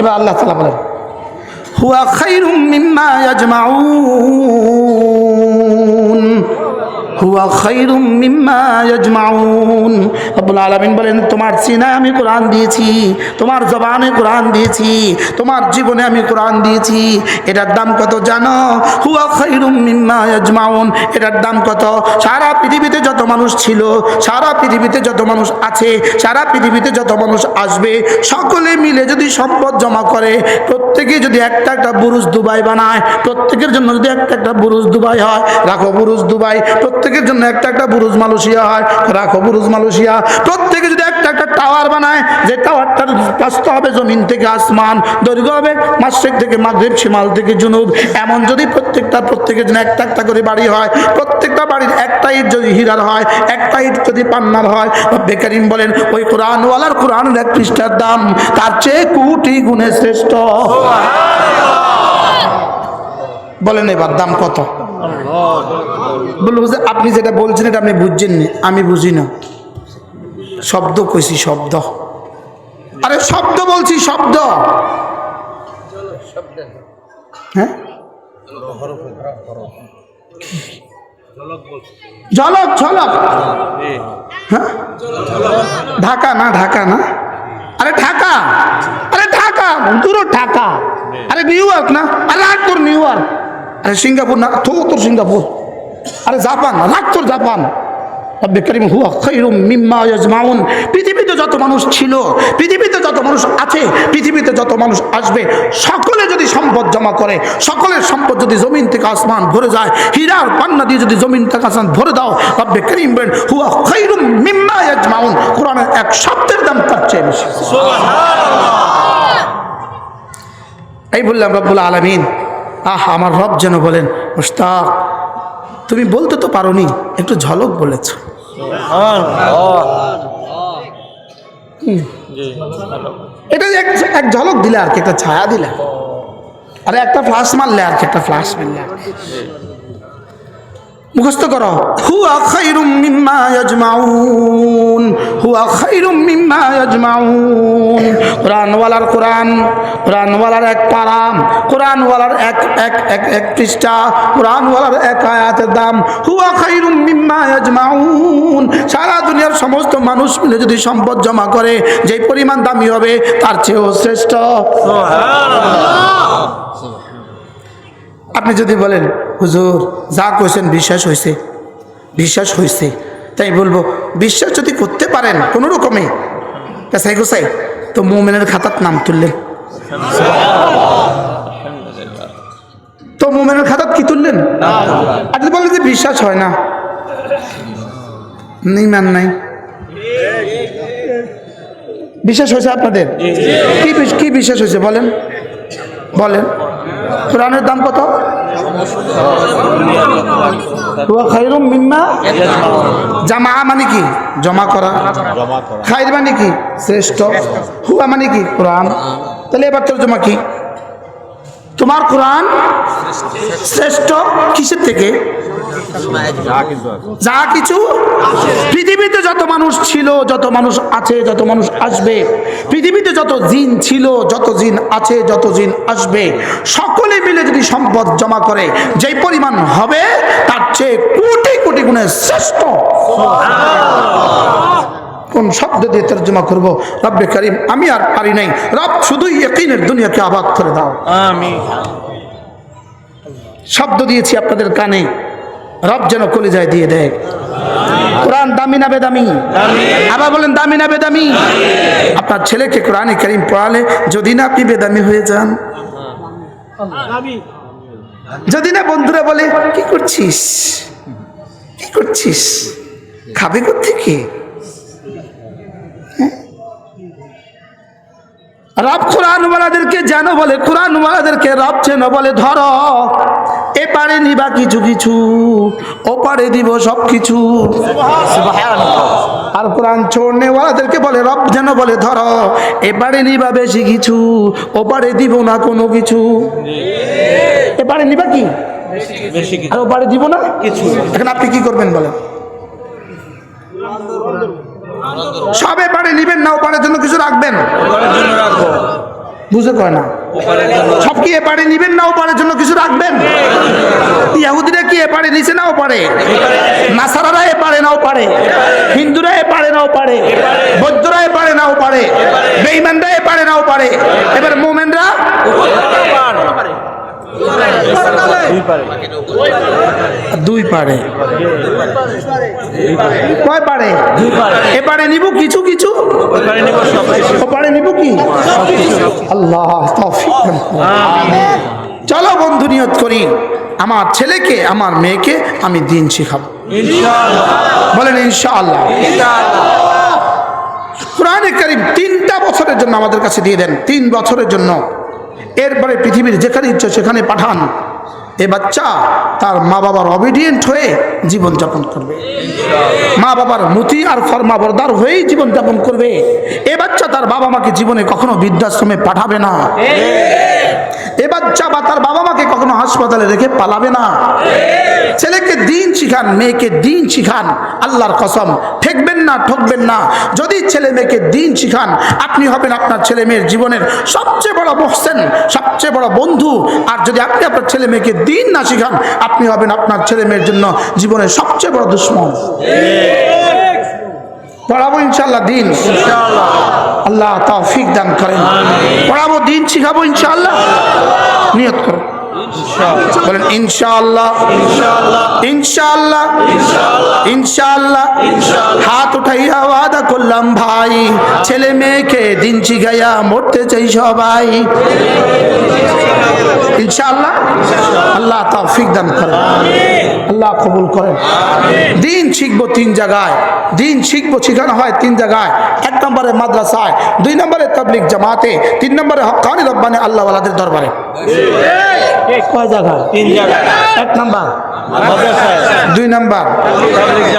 এবার আল্লাহ তালা বলেন হুয়া খাইরুম মিম্মা ইয়াজমাউন। হুয়া খাইরুম মিম্মা ইয়াজমাউন। বলেন, তোমার সিনায় আমি কোরআন দিয়েছি, তোমার জবানে কোরআন দিয়েছি, তোমার জীবনে আমি কোরআন দিয়েছি। এটার দাম কত জানো? হুয়া এটার দাম কত? সারা পৃথিবীতে যত মানুষ ছিল, সারা পৃথিবীতে যত মানুষ আছে, সারা পৃথিবীতে যত মানুষ আসবে, সকলে মিলে যদি সম্পদ জমা করে, প্রত্যেকে যদি একটা একটা বুরুজ দুবাই বানায়, প্রত্যেকের জন্য যদি একটা একটা বুরুজ দুবাই হয়, রাখো বুরুজ দুবাই, প্রত্যেকের জন্য একটা একটা বুরুজ মালয়েশিয়া হয়, রাখো বুরুজ মালয়েশিয়া। প্রত্যেকে যদি একটা একটা টাওয়ার বানায়, যে টাওয়ারটার প্রস্ত হবে জমিন থেকে আসমান, দৈর্ঘ্য হবে মাসেক থেকে মাগরিব, শিমাল থেকে জুনুব। এমন যদি প্রত্যেকটা, প্রত্যেকের জন্য একটা একটা করে বাড়ি হয়, প্রত্যেকটা বাড়ির একটা ইট যদি হীরার হয়, একটা ইট যদি পান্নার হয় বেকারিম বলেন, ওই কোরআনওয়ালার কোরআনের এক পৃষ্ঠার দাম, তার চেয়ে কোটি গুণে শ্রেষ্ঠ। বলেন এবার দাম কত? বলব যে আপনি যেটা বলছেন এটা আপনি বুঝছেন না। আমি বুঝি না। শব্দ কইছি, শব্দ। আরে শব্দ বলছি, শব্দ। হ্যাঁ? ঝলক ঝলক। হ্যাঁ? ঢাকা না ঢাকা না? আরে ঢাকা আরে ঢাকা, দূর ঢাকা। আরে নিউ ইয়র্ক না? আরে নিউ ইয়র্ক। আরে সিঙ্গাপুর না তো তোর সিঙ্গাপুর। আরে জাপান রাগ তোর জাপান। রব্বে করিম হুয়া খৈরুম মিম্মা ইয়াজমাউন। পৃথিবীতে যত মানুষ ছিল পৃথিবীতে যত মানুষ আছে পৃথিবীতে যত মানুষ আসবে সকলে যদি সম্পদ জমা করে সকলের সম্পদ যদি জমিন থেকে আসমান ভরে যায় হীরার পান্না দিয়ে যদি জমিন থেকে আসমান ভরে দাও রব্বে করিম বলেন হুয়া খৈরুম মিম্মা ইয়াজমাউন। কোরআনের এক শব্দের দাম তার চেয়ে বেশি। এই বললাম রব্বুল আলমিন। আহ আমার রব যেন বলেন মুস্তাক তুমি বলতে তো পারোনি একটু ঝলক বলেছ। এটা এক ঝলক দিলে আর কি একটা ছায়া দিলে। আরে একটা ফ্লাশ মারলে আর কি একটা ফ্লাশ মারলে আর। মুখস্থ করো। হুয়া খাইরুম মিম্মা ইয়াজমাউন। হুয়া খাইরুম মিম্মা ইয়াজমাউন। কোরআনওয়ালার কোরআন কোরআনওয়ালার এক পারাম কোরআনওয়ালার এক এক এক এক পৃষ্ঠা কোরআনওয়ালার এক আয়াতের দাম। হুয়া খাইরুম মিম্মা ইয়াজমাউন। সারা দুনিয়ার সমস্ত মানুষ মিলে যদি সম্পদ জমা করে যে পরিমাণ দামি হবে তার চেয়েও শ্রেষ্ঠ। আপনি যদি বলেন, হুজুর, যা কইছেন বিশ্বাস হয়েছে বিশ্বাস হয়েছে তাই বলব, বিশ্বাস যদি করতে পারেন কোনো রকমে পেশাই গোসাই তো মোমেনের খাতার নাম তুললেন। তো মোমেনের খাতাত কি তুললেন? আর যদি বলেন যে বিশ্বাস হয় না, ইমান নাই। বিশ্বাস হয়েছে আপনাদের? কি বিশ্বাস হয়েছে বলেন? বলেন। কোরআনের দাম কত? জামা মানে কি? জমা করা। খাইর মানে কি? শ্রেষ্ঠ। হুয়া মানে কি? কোরআন। তাহলে এবার তোর জমা কি? তোমার কোরআন শ্রেষ্ঠ? কিসের থেকে? যা কিছু। পৃথিবীতে যত মানুষ ছিল যত মানুষ আছে যত মানুষ আসবে পৃথিবীতে যত জিন ছিল যত জিন আছে যত জিন আসবে সকলে মিলে যদি সম্পদ জমা করে যেই পরিমাণ হবে তার চেয়ে কোটি কোটি গুণে শ্রেষ্ঠ। কোন শব্দ দিয়ে তর্জমা করব? রব্বে করিম আমি আর পারি নাই। রব শুধুই একইনের দুনিয়াকে আবাদ করে দাও। আমি শব্দ দিয়েছি আপনাদের কানে। রব যেন কলিজায় দিয়ে দেয়। কোরআন দামি না বেদামি? আবার বলেন, দামি না বেদামি? আপনার ছেলেকে কোরআনে করিম পড়ালে যদি না আপনি বেদামি হয়ে যান। যদি না বন্ধুরা বলে, কি করছিস? কি করছিস? খাবে থেকে রব কোরআনওয়ালাদেরকে যেন বলে, কোরআনওয়ালাদেরকে রব যেন বলে, ধরো। এ পারে নিবা কিছু কিছু ওপারে পারে দিব সব কিছু। আর কোরআন ছোড়নেওয়ালাদেরকে বলে রব যেন বলে ধরো এপারে নিবা বেশি কিছু ওপারে পারে দিব না কোনো কিছু। এপারে নিবা কি? বেশি আর ও পারে দিব না? কিছু এখন আপনি কি করবেন বলেন? সবে পারে নিবেন না ও পারের জন্য কিছু রাখবেন? বুঝে কয় না? সব কি এপারে নিবেন না ওপারের জন্য কিছু রাখবেন? ইয়াহুদিরা কি এপারে নিচে নাও পারে? নাসারারা এপারে নাও পারে। হিন্দুরা এপারে নাও পারে। বৌদ্ধরা এপারে নাও পারে। বেইমানরা এপারে নাও পারে। এবার মোমেনরা দুই পারে। কয় পারে? এপারে নিব কিছু কিছু? ওপারে নিব কি? আল্লাহ। চলো বন্ধু নিয়ত করি। আমার ছেলেকে আমার মেয়েকে আমি দিন শিখাবো। বলেন ইনশাআল্লাহ। কোরআনে করিম তিনটা বছরের জন্য আমাদের কাছে দিয়ে দেন তিন বছরের জন্য। এরপরে পৃথিবীর যেখানে ইচ্ছে সেখানে পাঠান। এ বাচ্চা তার মা বাবার অবিডিয়েন্ট হয়ে জীবনযাপন করবে। মা বাবার মতি আর ফরমাবরদার হয়েই জীবনযাপন করবে। এ বাচ্চা তার বাবা মাকে জীবনে কখনো বৃদ্ধাশ্রমে পাঠাবে না। বাচ্চা বা তার বাবা মাকে কখনো হাসপাতালে রেখে পালাবে না। ছেলেকে দিন শিখান, মেয়েকে দিন শিখান, আল্লাহর কসম। ঠেকবেন না, ঠকবেন না। যদি ছেলে মেয়েকে দিন শিখান, আপনি হবেন আপনার ছেলে মেয়ের জীবনের সবচেয়ে বড় মোহসেন, সবচেয়ে বড় বন্ধু। আর যদি আপনি আপনার ছেলে মেয়েকে দিন না শিখান, আপনি হবেন আপনার ছেলে মেয়ের জন্য জীবনের সবচেয়ে বড় দুশ্মন। পড়াবো ইনশাল্লাহ দিন। আল্লাহ তৌফিক দান করেন। পড়াবো দিন শিখাবো ইনশাল্লাহ নিয়ত করো। বলেন ইনশাআল্লাহ। ইনশাআল্লাহ। ইনশাআল্লাহ। হাত উঠাইয়া ওয়াদা করলাম ভাই। ছেলে মেয়েকে দিন শিখাইয়া মরতে চাই সবাই। ইনশাআল্লাহ। আল্লাহ তৌফিক দান করেন। আল্লাহ কবুল করেন। দিন শিখব তিন জায়গায়। দিন শিখব শিখানো হয় তিন জায়গায়। এক নম্বরে মাদ্রাসায় দুই নম্বরে তাবলিক জামাতে তিন নম্বরে হকানি রব্বানে আল্লাহওয়ালাদের দরবারে। কয় জায়গায়? তিন জায়গায়। এক নাম্বার। দুই নাম্বার।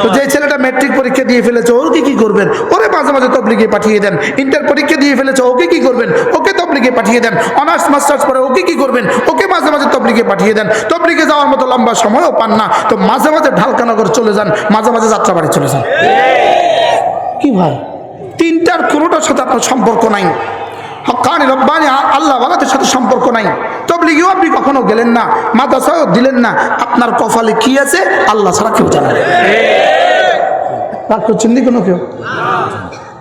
তো যে ছেলেটা ম্যাট্রিক পরীক্ষা দিয়ে ফেলেছে ওকে কি করবেন? ওরে মাঝে মাঝে তবলিগে পাঠিয়ে দেন। ইন্টার পরীক্ষা দিয়ে ফেলেছে ওকে কি করবেন? ওকে তবলিগে পাঠিয়ে দেন। অনার্স মাস্টার্স পরে ওকে কি করবেন? ওকে মাঝে মাঝে তবলিগে পাঠিয়ে দেন। তবলিগে যাওয়ার মতো লম্বা সময়ও পান না। তো মাঝে মাঝে ঢালকানগর চলে যান মাঝে মাঝে যাত্রাবাড়ি চলে যান। কি ভাই? তিনটার কোনোটার সাথে আপনার সম্পর্ক নাই। হকানি রব্বানি আল্লাহ ওয়ালাদের সাথে সম্পর্ক নাই। তবলিগেও আপনি কখনো গেলেন না মাদ্রাসাও দিলেন না। আপনার কপালে কি আছে, আল্লাহ ছাড়া কেউ জানে না। রাগ করছেন কোনো কেউ?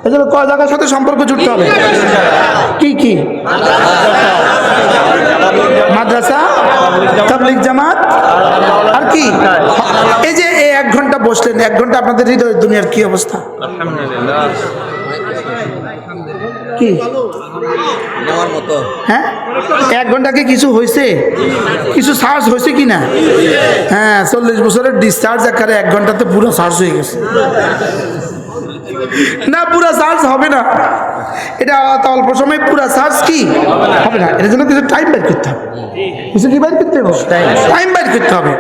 এজন্য কয় জায়গার সাথে সম্পর্ক জুড়তে হবে? কি কি? মাদ্রাসা, তাবলিগ জামাত, আর কি? এই যে এই এক ঘণ্টা বসলেন, এক ঘণ্টা আপনাদের হৃদয় দুনিয়ার কি অবস্থা? কি? হ্যাঁ? এক ঘণ্টা কি কিছু হয়েছে কিছু চার্জ হয়েছে কি না হ্যাঁ চল্লিশ বছরের ডিসচার্জ আকারে এক ঘন্টাতে পুরো চার্জ হয়ে গেছে। না পুরো চার্জ হবে না। এটা অল্প সময় পুরো চার্জ কি? হবে না এটার জন্য কিছু টাইম বের করতে হবে। কিছু কি বের করতে হবে। টাইম বের করতে হবে।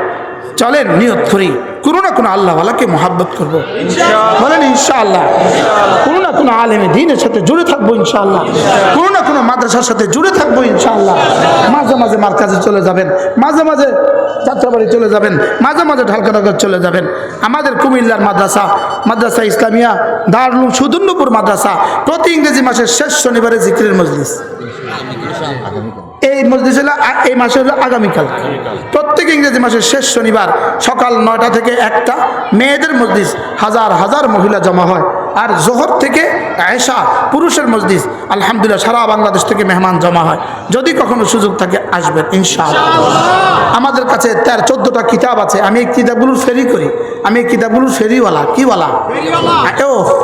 চলেন নিয়ত করি। কোনো না কোনো আল্লাহওয়ালাকে মহাব্বত করব। বলেন ইনশাআল্লাহ। কোনো না কোনো আলেমে দিনের সাথে জুড়ে থাকব ইনশাআল্লাহ। কোনো না কোনো মাদ্রাসার সাথে জুড়ে থাকব ইনশাআল্লাহ। মাঝে মাঝে মার কাছে চলে যাবেন মাঝে মাঝে যাত্রাবাড়ি চলে যাবেন মাঝে মাঝে ঢালকানগর চলে যাবেন। আমাদের কুমিল্লার মাদ্রাসা মাদ্রাসা ইসলামিয়া দারুল সুদুন্নপুর মাদ্রাসা প্রতি ইংরেজি মাসের শেষ শনিবারে জিক্রের মজলিস। এই মসজিদ হলো আ- এই মাসে হলো আগামীকাল। প্রত্যেক ইংরেজি মাসের শেষ শনিবার সকাল নয়টা থেকে একটা মেয়েদের মসজিদ হাজার হাজার মহিলা জমা হয়। আর জোহর থেকে আয়েশা পুরুষের মসজিদ আলহামদুলিল্লাহ সারা বাংলাদেশ থেকে মেহমান জমা হয়। যদি কখনো সুযোগ থাকে আসবেন ইনশাআল্লাহ। আমাদের কাছে তার চোদ্দটা কিতাব আছে। আমি এই কিতাবগুলোর ফেরি করি। আমি এই কিতাবগুলোর ফেরিওয়ালা কিওয়ালা?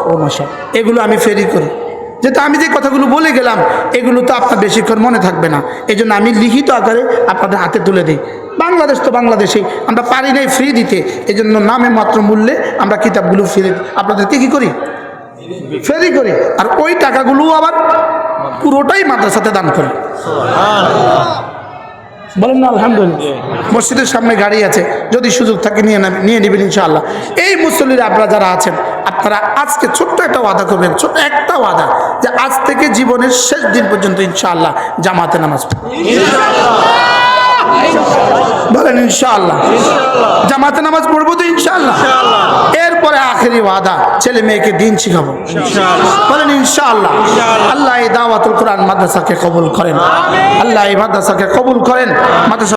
ও মশা এগুলো আমি ফেরি করি। যেহেতু আমি যে কথাগুলো বলে গেলাম, এগুলো তো আপনার বেশিক্ষণ মনে থাকবে না। এই আমি লিখিত আকারে আপনাদের হাতে তুলে দিই। বাংলাদেশ তো বাংলাদেশেই, আমরা পারি নাই ফ্রি দিতে। এই জন্য নামে মাত্র মূল্যে আমরা কিতাবগুলো ফিরে আপনাদেরকে কী করি? ফেরি করি। আর ওই টাকাগুলো আবার পুরোটাই মাদ্রাসাতে দান করি। বলেন না, আলহামদুলিল্লাহ। মসজিদের সামনে গাড়ি আছে, যদি সুযোগ থাকে নিয়ে নিয়ে নেবেন ইনশাআল্লাহ। এই মুসল্লিরা, আপনারা যারা আছেন আপনারা আজকে ছোট্ট একটা ওয়াদা করবেন ছোট্ট একটা ওয়াদা যে আজ থেকে জীবনের শেষ দিন পর্যন্ত ইনশাআল্লাহ জামাতে নামাজ বলেন ইনশাআল্লাহ। জামাতে নামাজ পড়ব তো ইনশাআল্লাহ। এরপরে আখেরি ওয়াদা ছেলে মেয়েকে দিন শিখাবো। বলেন ইনশাআল্লাহ। আল্লাহ এই দাওয়াতুল কোরআন মাদ্রাসাকে কবুল করেন। আল্লাহ এই মাদ্রাসাকে কবুল করেন। মাদ্রাসা